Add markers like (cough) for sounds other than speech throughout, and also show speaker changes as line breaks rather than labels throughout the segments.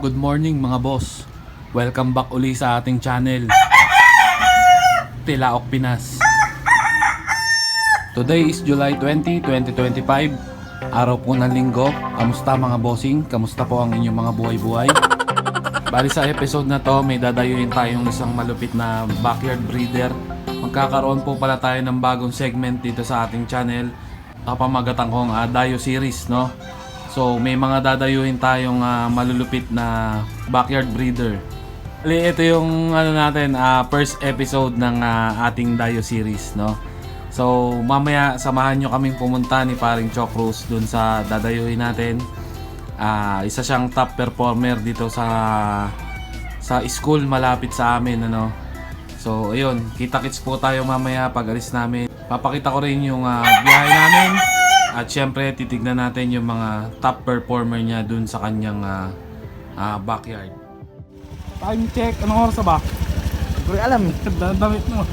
Good morning mga boss. Welcome back uli sa ating channel. Tilaok Pinas. Today is July 20, 2025. Araw po ng linggo. Kamusta mga bossing? Kamusta po ang inyong mga buhay-buhay? Bali sa episode na to, may dadayuin tayong isang malupit na backyard breeder. Magkakaroon po pala tayo ng bagong segment dito sa ating channel. Kapamagatang kong uh, Dayo series, no? So, may mga dadayuhin tayong ah, malulupit na backyard breeder. Bali, ito yung ano natin, ah, first episode ng ah, ating Dayo series, no? So, mamaya samahan nyo kaming pumunta ni paring Choc Cruz dun sa dadayuhin natin. Ah, isa siyang top performer dito sa sa school malapit sa amin ano. So ayun, kita-kits po tayo mamaya pag alis namin. Papakita ko rin yung ah, biyahe namin at syempre titignan natin yung mga top performer niya dun sa kanyang ah, ah, backyard. Time check, anong oras ba?
Hindi ko alam eh.
Damit mo.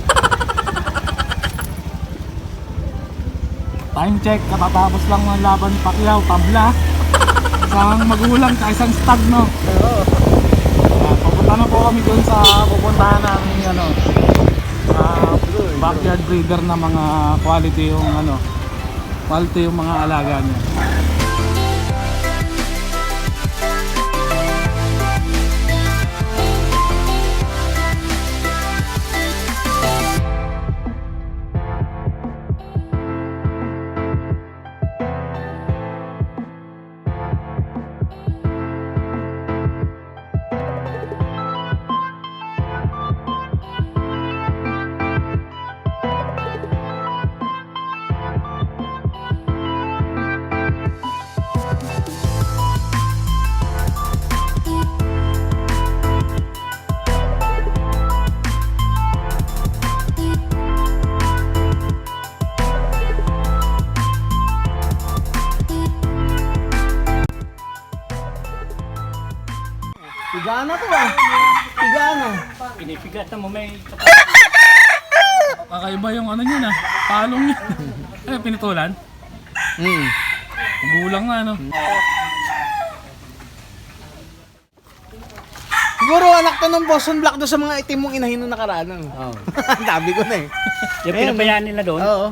Time check, katatapos lang ng laban Pacquiao, tabla. Isang magulang ka, isang stud, no?
Oo.
Ah, papunta na po kami doon sa pupuntahan namin ano, ah, backyard breeder na mga quality yung ano, quality yung mga alaga niya.
Tigana to ah. Tigana.
Pinipigatan mo may
Kakaiba yung ano niya na, palong niya. eh, (laughs) pinitulan.
Hmm.
Gulang na ano.
Siguro anak to ng Boston Black doon sa mga itim mong inahin nung nakaraan. ano?
Oo. (laughs)
Sabi ko na eh.
Yung pinabayaan nila doon,
Oo.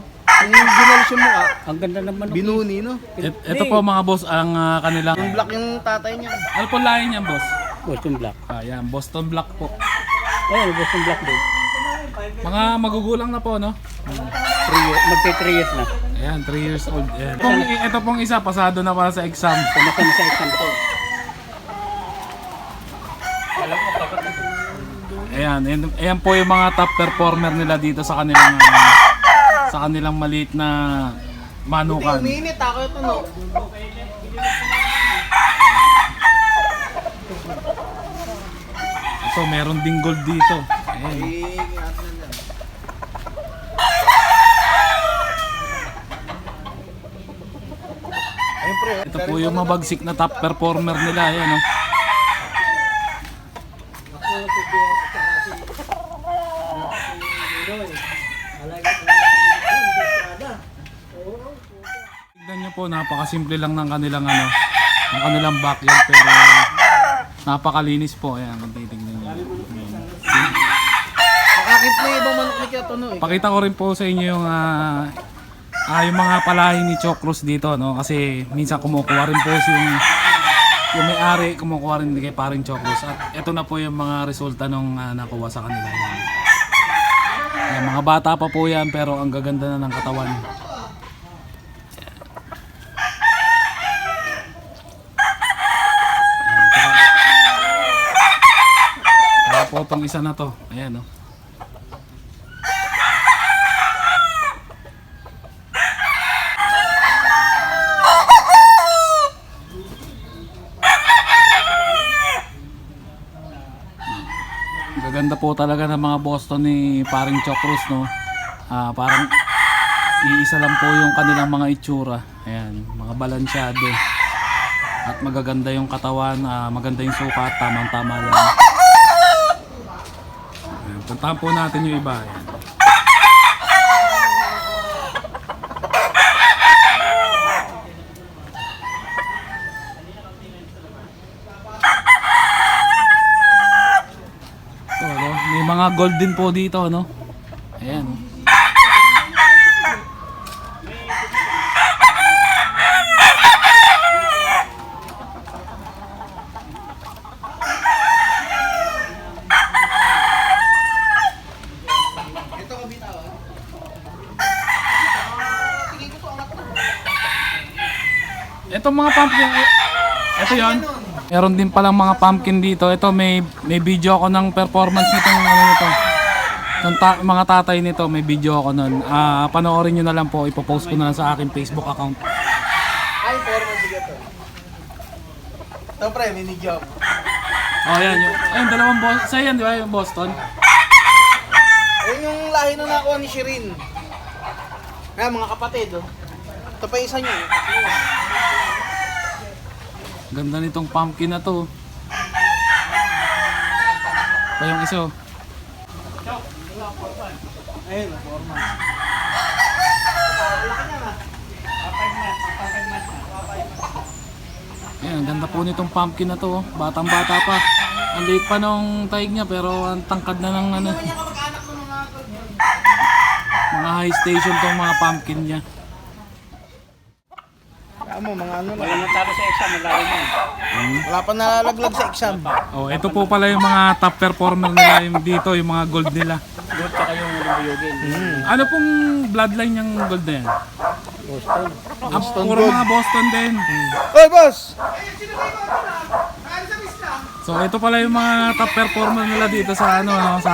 Yung ginalis yung mukha,
ang ganda ng manok.
binuni no.
Ito po mga boss ang ah, kanilang
Yung black yung tatay niya.
ano po lahi niyan boss?
Boston Black.
Ah, yan, Boston Black po.
Oo, Boston Black din.
Mga magugulang na po, no?
3 years, magte 3 years na.
Ayan, 3 years old. Ayan. Pong, ito pong isa, pasado na para sa exam.
Pumasa na sa exam to.
Ayan, ayan, ayan po yung mga top performer nila dito sa kanilang ah, sa kanilang maliit na manukan.
Uminit ako ito no.
So, meron ding gold dito. Ayan. Ito po yung mabagsik na top performer nila. Ayan, no? Tignan nyo po, napakasimple lang ng kanilang ano, ng kanilang backyard pero napakalinis po. Ayan, kung
Nakakit na ibang manok ni Kyoto no eh.
Pakita ko rin po sa inyo yung ah, ah, yung mga palahi ni Chocros dito no kasi minsan kumukuha rin po yung yung may-ari kumukuha rin kay paring Chocros at ito na po yung mga resulta nung ah, nakuha sa kanila yan. Mga bata pa po yan pero ang gaganda na ng katawan. Ayan, tsaka- Kaya po itong isa na to. Ayan no. Gaganda po talaga ng mga Boston ni paring Chocros no. Ah, parang iisa lang po yung kanilang mga itsura. Ayan, mga balansyado. At magaganda yung katawan, ah, maganda yung sukat, tamang-tama lang. Puntahan po natin yung iba. Ayan. Ito. Ano? May mga gold din po dito, no? Ayan.
Ito
mga pumpkin. Ito yon. Meron din palang mga pumpkin dito. Ito may may video ako ng performance nitong ano nito. Ng ta- mga tatay nito, may video ako nun. Ah, panoorin niyo na lang po, ipopost ko na lang sa aking Facebook account.
Ay, formal sige to. Ito pre, mini job.
Oh, yan yung ayun dalawang boss. Sa yan, di ba, yung Boston?
Ayun yung lahi na nakuha ni Shirin. Kaya mga kapatid, oh. Ito pa yung isa niyo. eh.
Ganda nitong pumpkin na to. Pa yung isa. oh.
Ayun, formal.
Ayan, ganda po nitong pumpkin na to. oh. Batang bata pa. Ang liit pa nung taig niya pero ang tangkad na ng ano. Mga high station tong mga pumpkin niya.
Kaya mo, mga ano
Wala
lang.
natalo sa exam, malayo mo.
Wala pa nalalaglag sa exam.
Oh, ito po pala yung mga top performer nila yung dito, yung mga gold nila.
Good ka kayong lumuyugin.
Ano pong bloodline yung gold na yan?
Boston.
Ah, puro mga Boston din.
Oy, boss!
So ito pala yung mga top performer nila dito sa ano no, sa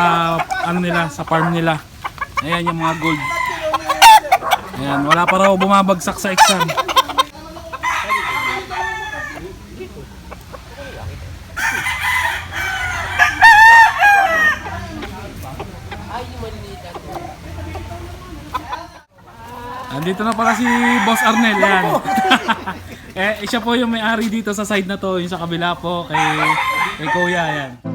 ano nila, sa farm nila. Ayan yung mga gold. Ayan, wala pa raw bumabagsak sa exam. Andito na pala si Boss Arnel, yan. (laughs) eh, siya po yung may-ari dito sa side na to, yung sa kabila po, kay, kay Kuya, yan.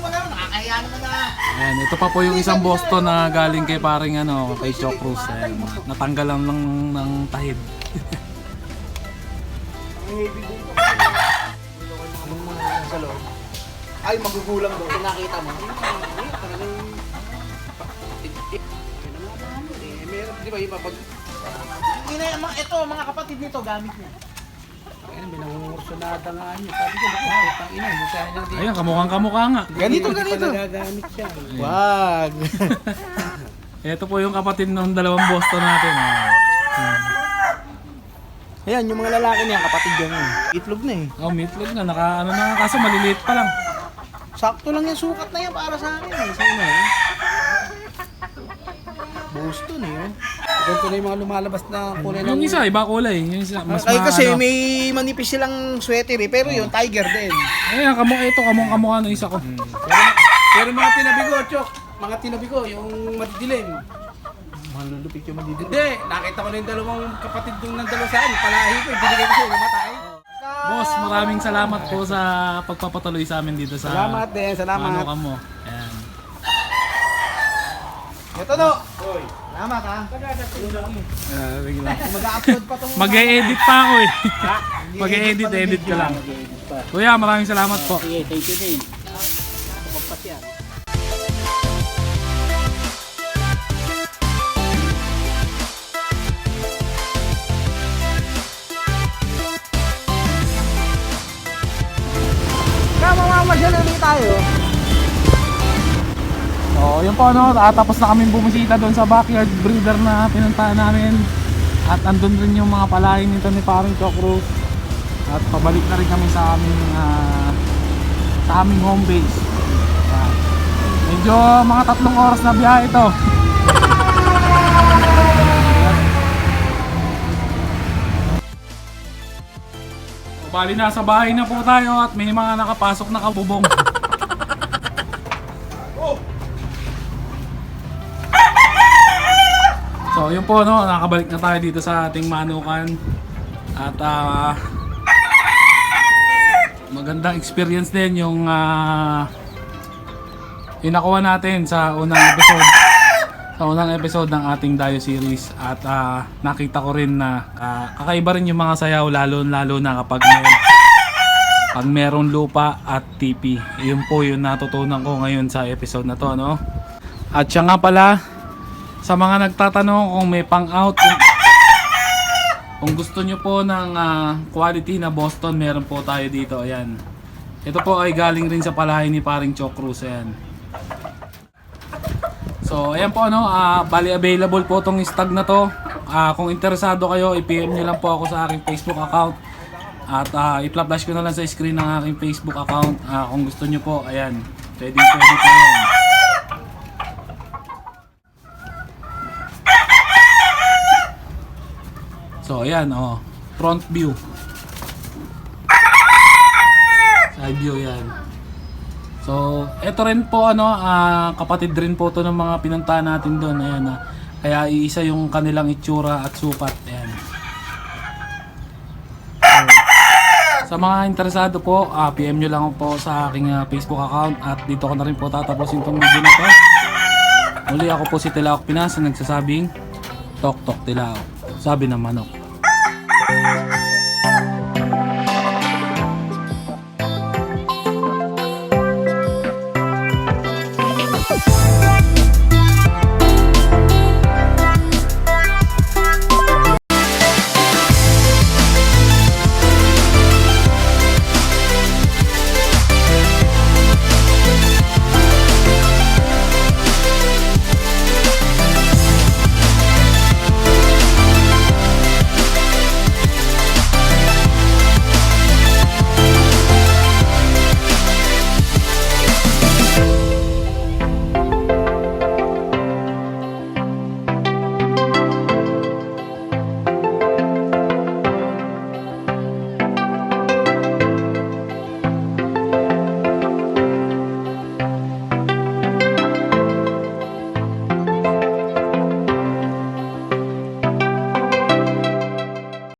Mo na, nakakaya naman na.
Ayan, ito pa po yung isang Boston na galing kay paring ano, kay Choc Cruz. Ayan, natanggal lang ng, ng tahid.
Ay, magugulang daw. Kung nakita mo. Eh, di ba, iba pag... Ito, mga kapatid nito, gamit niya.
Ayun, binangungursunada nga niya. Sabi ko, bakit? Ang ina, hindi sa niya.
Ayan, kamukhang kamukha nga.
Ganito, ganito.
Nagagamit siya.
Wag. (laughs)
Ito po yung kapatid ng dalawang Boston natin. ah.
Ayan, yung mga lalaki niya, kapatid yan. eh. Itlog na eh.
Oh, meatloaf na. Naka, ano na nga, kaso maliliit pa lang.
Sakto lang yung sukat na yan para sa akin. Eh. Sa ina eh. Boston eh. Oh.
Ganito na yung mga lumalabas na kulay
Yung isa, iba kulay. Yung isa, mas
Ay, kasi
ano.
may manipis silang sweater eh. Pero yun, tiger din.
Ayan, kamukha ito, kamukha kamukha ng isa ko.
Pero mga tinabi ko, Chok. Mga tinabi ko, yung madidilim.
Malulupit yung madidin.
Hindi, nakita ko na yung dalawang kapatid nung nandalo sa akin. Palahi ko, ibinigay ko sa'yo, namatay.
Boss, maraming salamat po sa pagpapatuloy sa amin dito sa...
Salamat din,
Ano
salamat.
ka mo.
Ito no. Salamat ha. Mag-upload pa tong...
Mag-e-edit pa ako eh. Mag-e-edit, edit ka lang. Kuya, maraming salamat po.
Sige, thank you din. Pagpasyan.
Diyan na tayo.
So, yun po ano, tapos na kami bumisita doon sa backyard breeder na pinuntahan namin. At andun rin yung mga palahin nito ni Paring Chocro. At pabalik na rin kami sa aming ah, sa aming home base. Yan. Medyo mga tatlong oras na biyahe ito. (laughs) Bali nasa bahay na po tayo at may mga nakapasok na kabubong. Yun po no, nakabalik na tayo dito sa ating manukan. At ah magandang experience din yung ah yung natin sa unang episode. Sa unang episode ng ating Dayo series at ah, nakita ko rin na ah, kakaiba rin yung mga sayaw lalo lalo na kapag meron pag meron lupa at TP. Yun po yung natutunan ko ngayon sa episode na to no. At siya nga pala sa mga nagtatanong kung may pang-out, kung, kung gusto nyo po ng ah, quality na Boston, meron po tayo dito. Ayan. Ito po ay galing rin sa palahay ni paring Choc Cruz. Ayan. So, ayan po ano, ah, bali available po tong stag na to. Ah, kung interesado kayo, i-PM nyo lang po ako sa aking Facebook account. At ah, i-flash ko na lang sa screen ng aking Facebook account. Ah, kung gusto nyo po, ayan. Pwede, pwede po yan. So, ayan, oh. Front view. Side view, yan. So, eto rin po, ano, ah, kapatid rin po to ng mga pinuntahan natin doon. Ayan, ah. Kaya iisa yung kanilang itsura at sukat. Ayan. Sa mga interesado po, ah, PM nyo lang po sa aking ah, Facebook account at dito ko na rin po tatapusin tong video na to. Muli ako po si Tilaok Pinas na nagsasabing Tok Tok Tilaok. Sabi ng manok. Ha ha ha!